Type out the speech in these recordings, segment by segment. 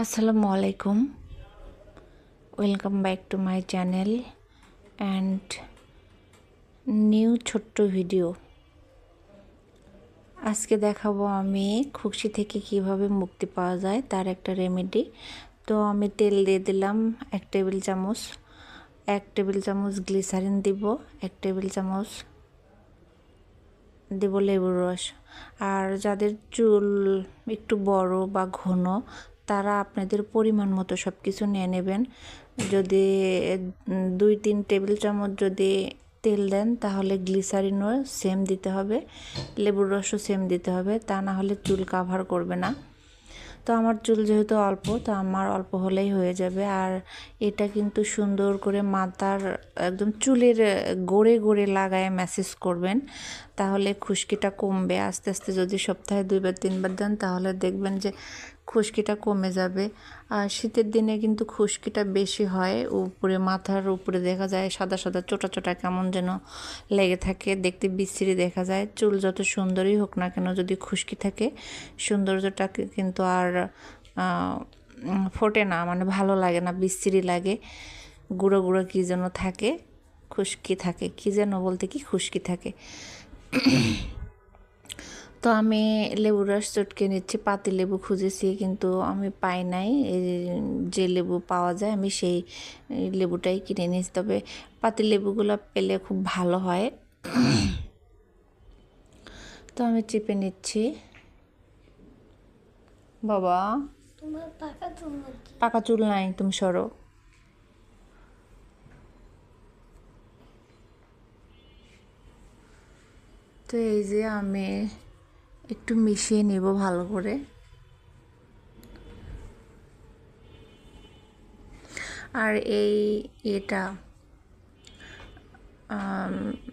আসসালামু আলাইকুম welcome back to my channel and new ছোট্ট ভিডিও আজকে দেখাবো আমি খুশি থেকে কীভাবে মুক্তি পাওয়া যায় তার একটা রেমেডি তো আমি তেল দিয়ে দিলাম এক টেবিল চামচ, এক টেবিল চামচ গ্লিসারিন দিব, এক টেবিল চামচ দেব লেবুর রস। আর যাদের চুল একটু বড় বা ঘন তারা আপনাদের পরিমাণ মতো সব কিছু নিয়ে নেবেন। যদি দুই, তিন টেবিল চামচ যদি তেল দেন, তাহলে গ্লিসারিনও সেম দিতে হবে, লেবুর রসও সেম দিতে হবে, তা না হলে চুল কাভার করবে না। তো আমার চুল যেহেতু অল্প, তো আমার অল্প হলেই হয়ে যাবে। আর এটা কিন্তু সুন্দর করে মাথার, একদম চুলের গড়ে গড়ে লাগায় ম্যাসেজ করবেন। তাহলে খুশকিটা কমবে। আস্তে আস্তে যদি সপ্তাহে দুইবার, তিনবার দেন, তাহলে দেখবেন যে খুশকিটা কমে যাবে। আর শীতের দিনে কিন্তু খুশকিটা বেশি হয়। উপরে মাথার উপরে দেখা যায় সাদা সাদা চোটা চোটা কেমন যেন লেগে থাকে। দেখতে বিশ্রী দেখা যায়। চুল যত সুন্দরই হোক না কেন যদি খুশকি থাকে সৌন্দর্যটা কিন্তু আর ফোটে না। মানে ভালো লাগে না, বিশ্রী লাগে। গুঁড়ো গুঁড়ো কী যেন থাকে, খুশকি থাকে। কী যেন বলতে কি খুশকি থাকে। তো আমি লেবু রস চটকে নিচ্ছি পাতি লেবু খুঁজেছি কিন্তু আমি পাই নাই। যে লেবু পাওয়া যায় আমি সেই লেবুটাই কিনে নিয়েছি। তবে পাতি লেবুগুলো পেলে খুব ভালো হয়। তো আমি চিপে নিচ্ছি। বাবা পাকা চুল নাই তুমি সরো। তো এই যে আমি একটু মিশিয়ে নেব ভালো করে। আর এই এটা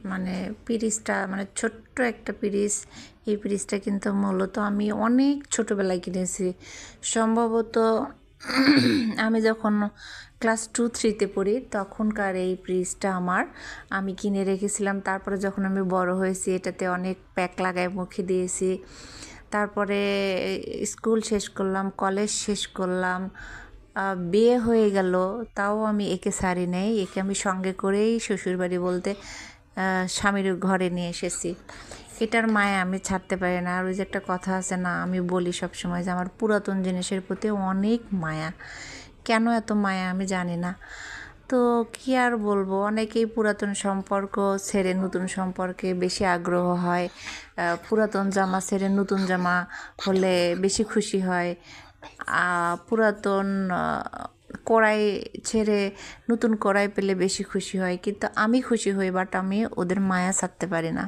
মানে পিরিসটা মানে ছোট্ট একটা পিরিস এই পিরিসটা কিন্তু মূলত আমি অনেক ছোটোবেলায় কিনেছি। সম্ভবত আমি যখন ক্লাস টু, থ্রিতে পড়ি, তখনকার এই ফ্রিজটা আমার। আমি কিনে রেখেছিলাম, তারপরে যখন আমি বড় হয়েছি, এটাতে অনেক প্যাক লাগায় মুখে দিয়েছি। তারপরে স্কুল শেষ করলাম, কলেজ শেষ করলাম বিয়ে হয়ে গেল, তাও আমি একে সারি নেই, একে আমি সঙ্গে করেই শ্বশুরবাড়ি বলতে স্বামীর ঘরে নিয়ে এসেছি। এটার মায়া আমি ছাড়তে পারি না। আর ওই যে একটা কথা আছে না, আমি বলি সবসময় যে আমার পুরাতন জিনিসের প্রতি অনেক মায়া। কেন এত মায়া আমি জানি না। তো কী আর বলব, অনেকেই পুরাতন সম্পর্ক ছেড়ে নতুন সম্পর্কে বেশি আগ্রহ হয়। পুরাতন জামা ছেড়ে নতুন জামা হলে বেশি খুশি হয়। পুরাতন কড়াই ছেড়ে নতুন কড়াই পেলে বেশি খুশি হয়। কিন্তু আমি খুশি হই বাট আমি ওদের মায়া ছাড়তে পারি না।